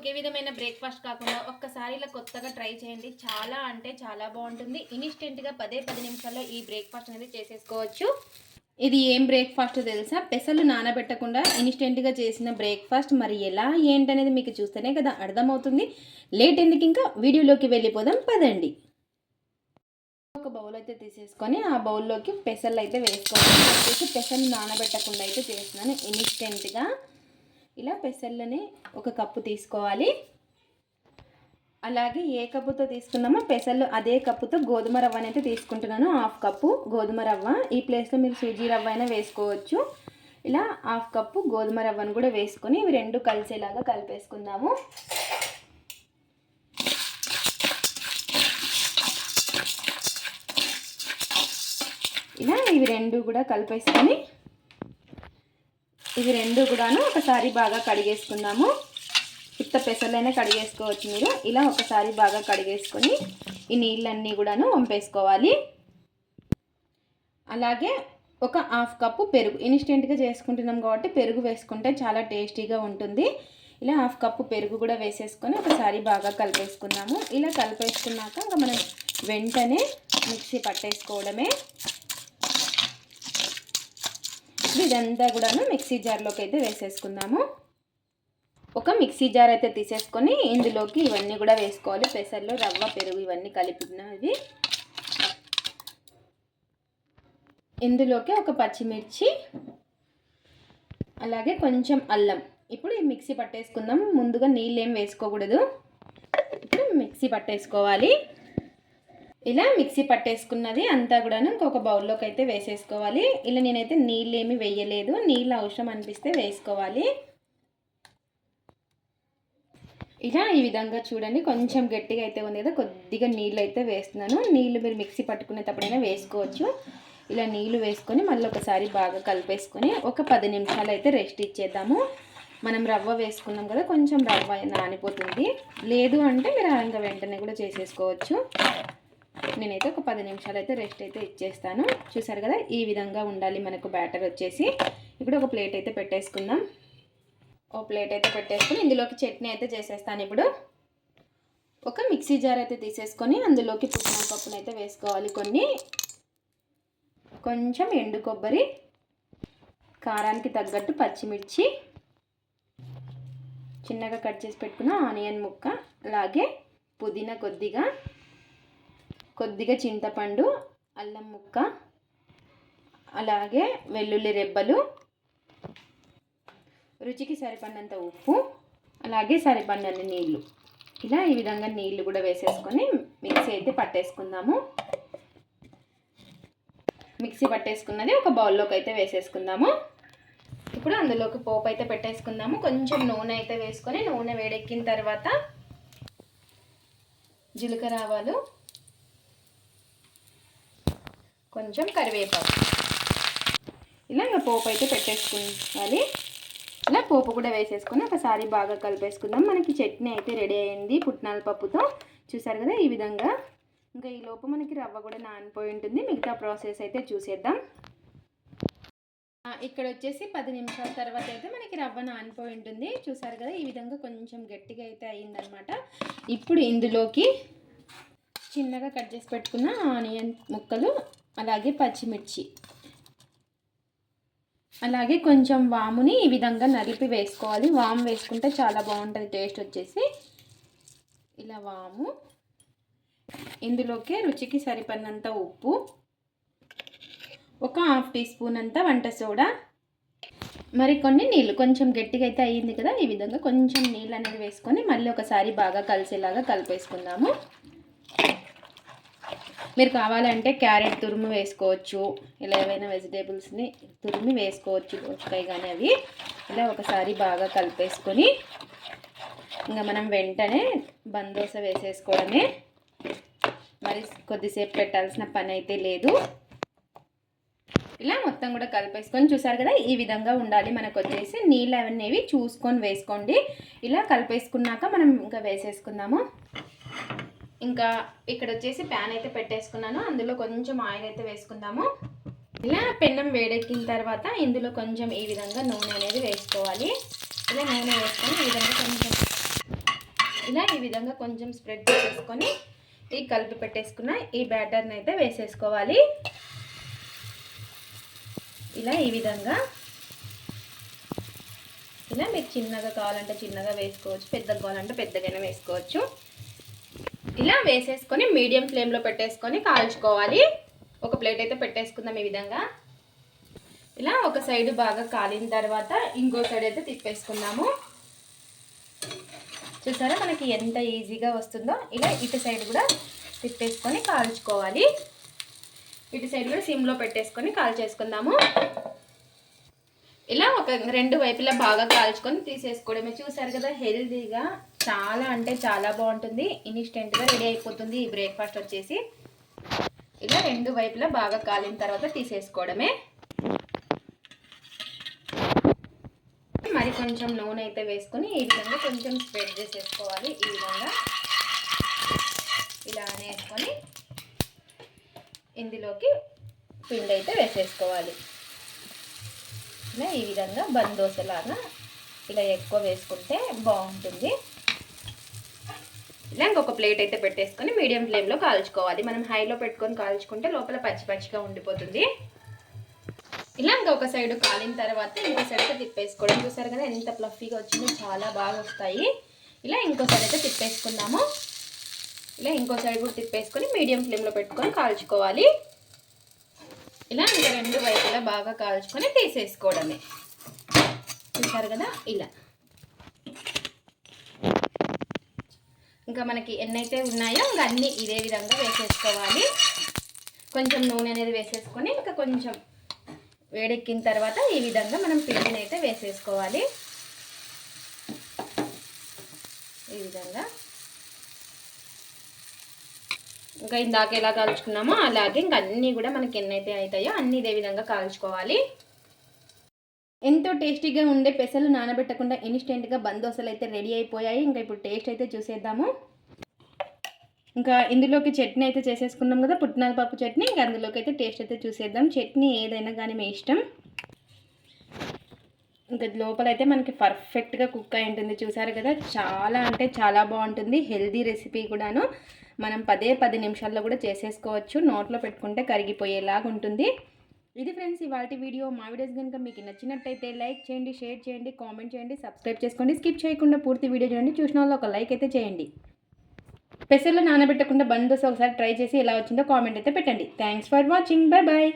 ఒకే విధమైన బ్రేక్ఫాస్ట్ కాకుండా ఒక్కసారి ఇలా కొత్తగా ట్రై చేయండి. చాలా అంటే చాలా బాగుంటుంది. ఇన్స్టెంట్గా పదే పది నిమిషాల్లో ఈ బ్రేక్ఫాస్ట్ అనేది చేసేసుకోవచ్చు. ఇది ఏం బ్రేక్ఫాస్ట్ తెలుసా? పెసలు నానబెట్టకుండా ఇన్స్టెంట్గా చేసిన బ్రేక్ఫాస్ట్. మరి ఎలా ఏంటనేది మీకు చూస్తేనే కదా అర్థమవుతుంది. లేట్ ఎందుకు ఇంకా? వీడియోలోకి వెళ్ళిపోదాం. పదండి. ఒక బౌల్ అయితే తీసేసుకొని ఆ బౌల్లోకి పెసలు అయితే వేసుకోవాలి. వచ్చేసి పెసలు నానబెట్టకుండా అయితే చేస్తున్నాను ఇన్స్టెంట్గా. ఇలా పెసర్లని ఒక కప్పు తీసుకోవాలి. అలాగే ఏ కప్పుతో తీసుకున్నామో పెసర్లు అదే కప్పుతో గోధుమ రవ్వ అయితే తీసుకుంటున్నాను. హాఫ్ కప్పు గోధుమ రవ్వ. ఈ ప్లేస్లో మీరు సూజీ రవ్వ అయినా వేసుకోవచ్చు. ఇలా హాఫ్ కప్పు గోధుమ రవ్వను కూడా వేసుకొని ఇవి రెండు కలిసేలాగా కలిపేసుకుందాము. ఇలా ఇవి రెండు కూడా కలిపేసుకొని ఇవి రెండు కూడాను ఒకసారి బాగా కడిగేసుకుందాము. ఉత్త పెసలైనా కడిగేసుకోవచ్చు మీరు. ఇలా ఒకసారి బాగా కడిగేసుకొని ఈ నీళ్ళన్నీ కూడాను వంపేసుకోవాలి. అలాగే ఒక హాఫ్ కప్పు పెరుగు. ఇన్స్టెంట్గా చేసుకుంటున్నాం కాబట్టి పెరుగు వేసుకుంటే చాలా టేస్టీగా ఉంటుంది. ఇలా హాఫ్ కప్పు పెరుగు కూడా వేసేసుకొని ఒకసారి బాగా కలిపేసుకుందాము. ఇలా కలిపేసుకున్నాక ఇంకా మనం వెంటనే మిక్సీ పట్టేసుకోవడమే. ఇదంతా కూడాను మిక్సీ జార్లోకి అయితే వేసేసుకుందాము. ఒక మిక్సీ జార్ అయితే తీసేసుకొని ఇందులోకి ఇవన్నీ కూడా వేసుకోవాలి. పెసర్లు రవ్వ పెరుగు ఇవన్నీ కలిపినవి ఇందులోకి ఒక పచ్చిమిర్చి అలాగే కొంచెం అల్లం. ఇప్పుడు ఈ మిక్సీ పట్టేసుకుందాం ముందుగా నీళ్ళు ఏం వేసుకోకూడదు. ఇప్పుడు మిక్సీ పట్టేసుకోవాలి. ఇలా మిక్సీ పట్టేసుకున్నది అంతా కూడాను ఇంకొక బౌల్లోకి అయితే వేసేసుకోవాలి. ఇలా నేనైతే నీళ్ళు ఏమి వేయలేదు. నీళ్ళు అవసరం అనిపిస్తే వేసుకోవాలి. ఇలా ఈ విధంగా చూడండి. కొంచెం గట్టిగా అయితే ఉంది కదా కొద్దిగా నీళ్ళు అయితే వేస్తున్నాను. నీళ్ళు మీరు మిక్సీ పట్టుకునేటప్పుడైనా వేసుకోవచ్చు. ఇలా నీళ్ళు వేసుకొని మళ్ళీ ఒకసారి బాగా కలిపేసుకొని ఒక పది నిమిషాలు అయితే రెస్ట్ ఇచ్చేద్దాము. మనం రవ్వ వేసుకున్నాం కదా కొంచెం రవ్వ నానిపోతుంది. లేదు అంటే మీరు ఇంకా వెంటనే కూడా చేసేసుకోవచ్చు. నేనైతే ఒక పది నిమిషాలు అయితే రెస్ట్ అయితే ఇచ్చేస్తాను. చూసారు కదా ఈ విధంగా ఉండాలి మనకు బ్యాటర్ వచ్చేసి. ఇప్పుడు ఒక ప్లేట్ అయితే పెట్టేసుకుందాం. ఓ ప్లేట్ అయితే పెట్టేసుకుని ఇందులోకి చట్నీ అయితే చేసేస్తాను ఇప్పుడు. ఒక మిక్సీ జార్ అయితే తీసేసుకొని అందులోకి పుట్టిన పప్పును అయితే వేసుకోవాలి కొన్ని. కొంచెం ఎండు కొబ్బరి కారానికి తగ్గట్టు పచ్చిమిర్చి చిన్నగా కట్ చేసి పెట్టుకున్న ఆనియన్ ముక్క అలాగే పుదీనా కొద్దిగా కొద్దిగా చింతపండు అల్లం ముక్క అలాగే వెల్లుల్లి రెబ్బలు రుచికి సరిపడినంత ఉప్పు అలాగే సరిపడినన్ని నీళ్ళు. ఇలా ఈ విధంగా నీళ్ళు కూడా వేసేసుకొని మిక్సీ అయితే పట్టేసుకుందాము. మిక్సీ పట్టేసుకున్నది ఒక బౌల్లోకి అయితే వేసేసుకుందాము. ఇప్పుడు అందులోకి పోపు అయితే పెట్టేసుకుందాము. కొంచెం నూనె అయితే వేసుకొని నూనె వేడెక్కిన తర్వాత జీలకర్ర ఆవాలు కొంచెం కరివేపాకు. ఇలా ఇంకా పోపు అయితే పెట్టేసుకోవాలి ఇలా పోపు కూడా వేసేసుకుని ఒకసారి బాగా కలిపేసుకుందాం. మనకి చట్నీ అయితే రెడీ అయింది పుట్నాల పప్పుతో. చూసారు కదా ఈ విధంగా. ఇంకా ఈ లోపు మనకి రవ్వ కూడా నానిపోయి ఉంటుంది. మిగతా ప్రాసెస్ అయితే చూసేద్దాం. ఇక్కడ వచ్చేసి పది నిమిషాల తర్వాత అయితే మనకి రవ్వ నానిపోయి ఉంటుంది. చూసారు కదా ఈ విధంగా కొంచెం గట్టిగా అయితే అయ్యిందనమాట ఇప్పుడు ఇందులోకి చిన్నగా కట్ చేసి పెట్టుకున్న ఆనియన్ ముక్కలు అలాగే పచ్చిమిర్చి. అలాగే కొంచెం వాముని ఈ విధంగా నలిపి వేసుకోవాలి. వాము వేసుకుంటే చాలా బాగుంటుంది. టేస్ట్ వచ్చేసి ఇలా వాము. ఇందులోకే రుచికి సరిపడినంత ఉప్పు. ఒక హాఫ్ టీ స్పూన్ అంత వంట సోడా. మరి కొన్ని నీళ్ళు. కొంచెం గట్టిగా అయితే అయ్యింది కదా ఈ విధంగా కొంచెం నీళ్ళు అనేది వేసుకొని మళ్ళీ ఒకసారి బాగా కలిసేలాగా కలిపేసుకుందాము. మీరు కావాలంటే క్యారెట్ తురుము వేసుకోవచ్చు. ఇలా ఏవైనా వెజిటేబుల్స్ని తురిమి వేసుకోవచ్చు. దోసకాయ కానీ అవి. ఇలా ఒకసారి బాగా కలిపేసుకొని ఇంకా మనం వెంటనే బందోస వేసేసుకోవడమే. మరి కొద్దిసేపు పెట్టాల్సిన పని అయితే లేదు. ఇలా మొత్తం కూడా కలిపేసుకొని చూసారు కదా ఈ విధంగా ఉండాలి. మనకు వచ్చేసి నీళ్ళు అవన్నీ చూసుకొని వేసుకోండి. ఇలా కలిపేసుకున్నాక మనం ఇంకా వేసేసుకుందాము. ఇంకా ఇక్కడ వచ్చేసి ప్యాన్ అయితే పెట్టేసుకున్నాను. అందులో కొంచెం ఆయిల్ అయితే వేసుకుందాము. ఇలా పెన్నం వేడెక్కిన తర్వాత ఇందులో కొంచెం ఈ విధంగా నూనె అనేది వేసుకోవాలి. ఇలా నూనె వేసుకొని ఈ విధంగా కొంచెం ఇలా ఈ విధంగా కొంచెం స్ప్రెడ్ చేసుకొని ఈ కలిపి పెట్టేసుకున్న ఈ బ్యాటర్ని అయితే వేసేసుకోవాలి. ఇలా ఈ విధంగా. ఇలా మీకు చిన్నగా కావాలంటే చిన్నగా వేసుకోవచ్చు పెద్దగా కావాలంటే పెద్దగానే వేసుకోవచ్చు. ఇలా వేసేసుకొని మీడియం ఫ్లేమ్లో పెట్టేసుకొని కాల్చుకోవాలి. ఒక ప్లేట్ అయితే పెట్టేసుకుందాం ఈ విధంగా. ఇలా ఒక సైడ్ బాగా కాలిన తర్వాత ఇంకో సైడ్ అయితే తిప్పేసుకుందాము. చూసారా మనకి ఎంత ఈజీగా వస్తుందో? ఇలా ఇటు సైడ్ కూడా తిప్పేసుకొని కాల్చుకోవాలి. ఇటు సైడ్ కూడా సిమ్లో పెట్టేసుకొని కాల్చేసుకుందాము. ఇలా ఒక రెండు వైపులా బాగా కాల్చుకొని తీసేసుకోవడమే. చూసారు కదా హెల్తీగా చాలా అంటే చాలా బాగుంటుంది. ఇన్స్టెంట్గా రెడీ అయిపోతుంది. ఈ బ్రేక్ఫాస్ట్ వచ్చేసి. ఇలా రెండు వైపులా బాగా కాలిన తర్వాత తీసేసుకోవడమే. మరి కొంచెం నూనె అయితే వేసుకొని ఈ విధంగా కొంచెం స్ప్రెడ్ చేసేసుకోవాలి. ఈ విధంగా. ఇలా వేసుకొని ఇందులోకి పిండి అయితే వేసేసుకోవాలి. ఇలా ఈ విధంగా బందోసలాగా ఇలా ఎక్కువ వేసుకుంటే బాగుంటుంది. ఇలా ఇంకొక ప్లేట్ అయితే పెట్టేసుకొని మీడియం ఫ్లేమ్లో కాల్చుకోవాలి. మనం హైలో పెట్టుకొని కాల్చుకుంటే లోపల పచ్చి పచ్చిగా ఉండిపోతుంది. ఇలా ఇంకొక సైడ్ కాలిన తర్వాత ఇంకో సైడ్ అయితే తిప్పేసుకోవడం. చూసారు కదా ఎంత ప్లఫీగా వచ్చిందో చాలా బాగా వస్తాయి. ఇలా ఇంకో సైడ్ అయితే తిప్పేసుకుందాము. ఇలా ఇంకో సైడ్ కూడా తిప్పేసుకొని మీడియం ఫ్లేమ్లో పెట్టుకొని కాల్చుకోవాలి. ఇలా ఇంకా రెండు వైపులా బాగా కాల్చుకొని తీసేసుకోవడమే. చూసారు కదా? ఇలా. ఇంకా మనకి ఎన్నైతే ఉన్నాయో ఇంకా అన్నీ ఇదే విధంగా వేసేసుకోవాలి. కొంచెం నూనె అనేది వేసేసుకొని ఇంకా కొంచెం వేడెక్కిన తర్వాత ఈ విధంగా మనం పిండిని అయితే వేసేసుకోవాలి. ఈ విధంగా. ఇంకా ఇందాక ఎలా కాల్చుకున్నామో అలాగే ఇంకా అన్నీ కూడా మనకి ఎన్నైతే అవుతాయో అన్నీ ఇదే విధంగా కాల్చుకోవాలి. ఎంతో టేస్టీగా ఉండే పెసలు నానబెట్టకుండా ఇన్స్టెంట్గా బందోసలు అయితే రెడీ అయిపోయాయి. ఇంకా ఇప్పుడు టేస్ట్ అయితే చూసేద్దాము. ఇంకా ఇందులోకి చట్నీ అయితే చేసేసుకున్నాం కదా పుట్నాల పప్పు చట్నీ. ఇంకా అందులోకి అయితే టేస్ట్ అయితే చూసేద్దాం. చట్నీ ఏదైనా కానీ మీ ఇష్టం. ఇంకా లోపల అయితే మనకి పర్ఫెక్ట్గా కుక్ అయి ఉంటుంది. చూసారు కదా చాలా అంటే చాలా బాగుంటుంది. హెల్దీ రెసిపీ కూడాను. మనం పదే పది నిమిషాల్లో కూడా చేసేసుకోవచ్చు. నోట్లో పెట్టుకుంటే కరిగిపోయేలాగా ఉంటుంది. ఇది ఫ్రెండ్స్ ఇవాళ వీడియో. మా వీడియోస్ కనుక మీకు నచ్చినట్టయితే లైక్ చేయండి షేర్ చేయండి కామెంట్ చేయండి సబ్స్క్రైబ్ చేసుకోండి. స్కిప్ చేయకుండా పూర్తి వీడియో చూడండి. చూసిన వాళ్ళు ఒక లైక్ అయితే చేయండి. పెసర్లో నానబెట్టకుండా బందోస్ ఒకసారి ట్రై చేసి ఎలా వచ్చిందో కామెంట్ అయితే పెట్టండి. Thanks for watching bye bye